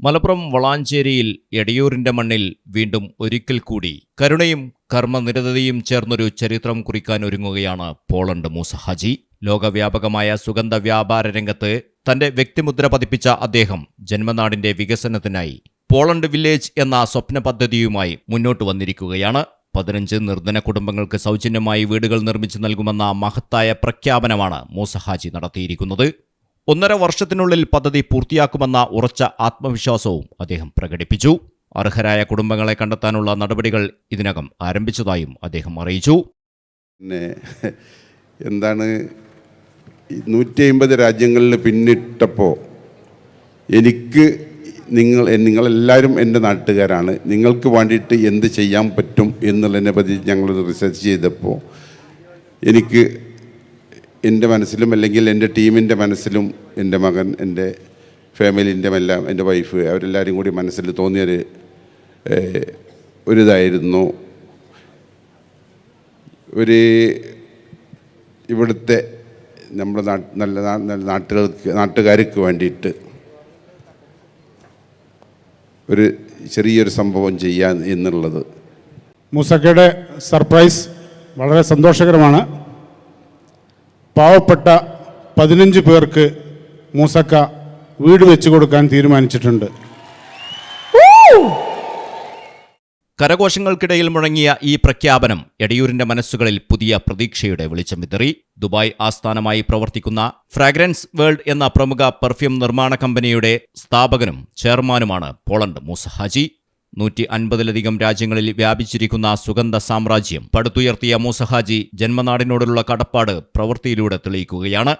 മലപ്പുറം വളാഞ്ചേരിയിൽ എടയൂരിന്റെ മണ്ണിൽ വീണ്ടും ഒരിക്കൽ കൂടി കരുണയും കർമ്മനിരതയും ചേർന്നൊരു ചരിത്രം കുറിക്കാൻ ഒരുങ്ങുകയാണ് പോളണ്ട് മൂസ മൂസഹാജി ലോകവ്യാപകമായ സുഗന്ധ വ്യാപാര രംഗത്ത് തന്റെ വ്യക്തിമുദ്ര പതിപ്പിച്ച അദ്ദേഹം ജന്മനാടിന്റെ വികസനത്തിനായി പോളണ്ട് വില്ലേജ് എന്ന സ്വപ്ന പദ്ധതിയുമായി മുന്നോട്ട് വന്നിരിക്കുകയാണ്. പതിനഞ്ച് നിർധന കുടുംബങ്ങൾക്ക് സൗജന്യമായി വീടുകൾ നിർമ്മിച്ചു നൽകുമെന്ന മഹത്തായ പ്രഖ്യാപനമാണ് മൂസഹാജി നടത്തിയിരിക്കുന്നത്. ഒന്നര വർഷത്തിനുള്ളിൽ പദ്ധതി പൂർത്തിയാക്കുമെന്ന ഉറച്ച ആത്മവിശ്വാസവും അദ്ദേഹം പ്രകടിപ്പിച്ചു. അർഹരായ കുടുംബങ്ങളെ കണ്ടെത്താനുള്ള നടപടികൾ ഇതിനകം ആരംഭിച്ചതായും അദ്ദേഹം അറിയിച്ചു. പിന്നെ എന്താണ് നൂറ്റി അമ്പത് രാജ്യങ്ങളിൽ പിന്നിട്ടപ്പോൾ എനിക്ക് നിങ്ങൾ നിങ്ങളെല്ലാവരും എന്റെ നാട്ടുകാരാണ്. നിങ്ങൾക്ക് വേണ്ടിയിട്ട് എന്ത് ചെയ്യാൻ പറ്റും എന്നുള്ളതിനെ പറ്റി ഞങ്ങൾ റിസർച്ച് ചെയ്തപ്പോൾ എനിക്ക് എന്റെ മനസ്സിലും അല്ലെങ്കിൽ എന്റെ ടീമിന്റെ മനസ്സിലും എന്റെ മകൻ എന്റെ ഫാമിലിന്റെ എല്ലാം എന്റെ വൈഫ് അവരെല്ലാവരും കൂടി മനസ്സിൽ തോന്നിയൊരു ഒരു ഒരിതായിരുന്നു. ഒരു ഇവിടുത്തെ നമ്മുടെ നല്ല നല്ല നാട്ടുകൾക്ക് നാട്ടുകാർക്ക് വേണ്ടിയിട്ട് ഒരു ചെറിയൊരു സംഭവം ചെയ്യാൻ എന്നുള്ളത്. മൂസക്കയുടെ സർപ്രൈസ് വളരെ സന്തോഷകരമാണ്. പാവപ്പെട്ട പതിനഞ്ച് പേർക്ക് മൂസക്ക വീട് വെച്ചു കൊടുക്കാൻ തീരുമാനിച്ചിട്ടുണ്ട്. കരഘോഷങ്ങൾക്കിടയിൽ മുഴങ്ങിയ ഈ പ്രഖ്യാപനം എടയൂരിന്റെ മനസ്സുകളിൽ പുതിയ പ്രതീക്ഷയുടെ വെളിച്ചം വിതറി. ദുബായ് ആസ്ഥാനമായി പ്രവർത്തിക്കുന്ന ഫ്രാഗ്രൻസ് വേൾഡ് എന്ന പ്രമുഖ പെർഫ്യൂം നിർമ്മാണ കമ്പനിയുടെ സ്ഥാപകനും ചെയർമാനുമാണ് പോളണ്ട് മൂസഹാജി. നൂറ്റി അൻപതിലധികം രാജ്യങ്ങളിൽ വ്യാപിച്ചിരിക്കുന്ന സുഗന്ധ സാമ്രാജ്യം. പടുത്തുയർത്തിയ മൂസഹാജി ജന്മനാടിനോടുള്ള കടപ്പാട് പ്രവൃത്തിയിലൂടെ തെളിയിക്കുകയാണ്.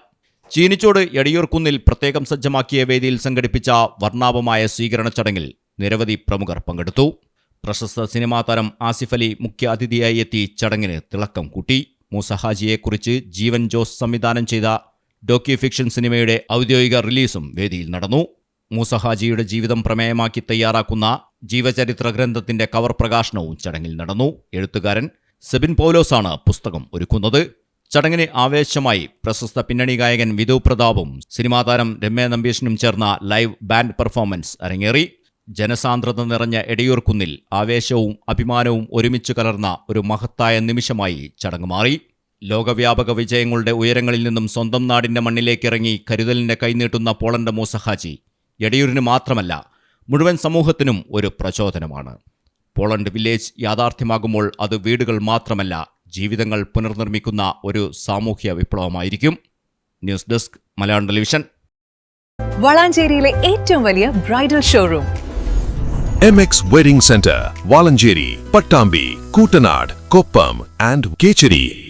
ചീനിച്ചോട് എടിയൂർക്കുന്നിൽ പ്രത്യേകം സജ്ജമാക്കിയ വേദിയിൽ സംഘടിപ്പിച്ച വർണാഭമായ സ്വീകരണ ചടങ്ങിൽ നിരവധി പ്രമുഖർ പങ്കെടുത്തു. പ്രശസ്ത സിനിമാ താരം ആസിഫ് അലി മുഖ്യ അതിഥിയായി എത്തി ചടങ്ങിന് തിളക്കം കൂട്ടി. മൂസഹാജിയെക്കുറിച്ച് ജീവൻ ജോസ് സംവിധാനം ചെയ്ത ഡോക്യു ഫിക്ഷൻ സിനിമയുടെ ഔദ്യോഗിക റിലീസും വേദിയിൽ നടന്നു. മൂസഹാജിയുടെ ജീവിതം പ്രമേയമാക്കി തയ്യാറാക്കുന്ന ജീവചരിത്ര ഗ്രന്ഥത്തിന്റെ കവർ പ്രകാശനവും ചടങ്ങിൽ നടന്നു. എഴുത്തുകാരൻ സെബിൻ പൗലോസാണ് പുസ്തകം ഒരുക്കുന്നത്. ചടങ്ങിന് ആവേശമായി പ്രശസ്ത പിന്നണി ഗായകൻ വിധു പ്രതാപും സിനിമാ താരം രമ്യ നമ്പീഷനും ചേർന്ന ലൈവ് ബാൻഡ് പെർഫോമൻസ് അരങ്ങേറി. ജനസാന്ദ്രത നിറഞ്ഞ എടിയൂർക്കുന്നിൽ ആവേശവും അഭിമാനവും ഒരുമിച്ച് കലർന്ന ഒരു മഹത്തായ നിമിഷമായി ചടങ്ങ് മാറി. ലോകവ്യാപക വിജയങ്ങളുടെ ഉയരങ്ങളിൽ നിന്നും സ്വന്തം നാടിന്റെ മണ്ണിലേക്കിറങ്ങി കരുതലിന്റെ കൈനീട്ടുന്ന പോളണ്ട മൂസഹാജി എടിയൂരിന് മാത്രമല്ല മുഴുവൻ സമൂഹത്തിനും ഒരു പ്രചോദനമാണ്. പോളണ്ട് വില്ലേജ് യാഥാർത്ഥ്യമാകുമ്പോൾ അത് വീടുകൾ മാത്രമല്ല ജീവിതങ്ങൾ പുനർനിർമ്മിക്കുന്ന ഒരു സാമൂഹ്യ വിപ്ലവമായിരിക്കും. News desk Malayalam television. വളാഞ്ചേരിയിലെ ഏറ്റവും വലിയ bridal showroom. M X wedding centre Valanchery Pattambi Koottanad Koppam and Kecheri.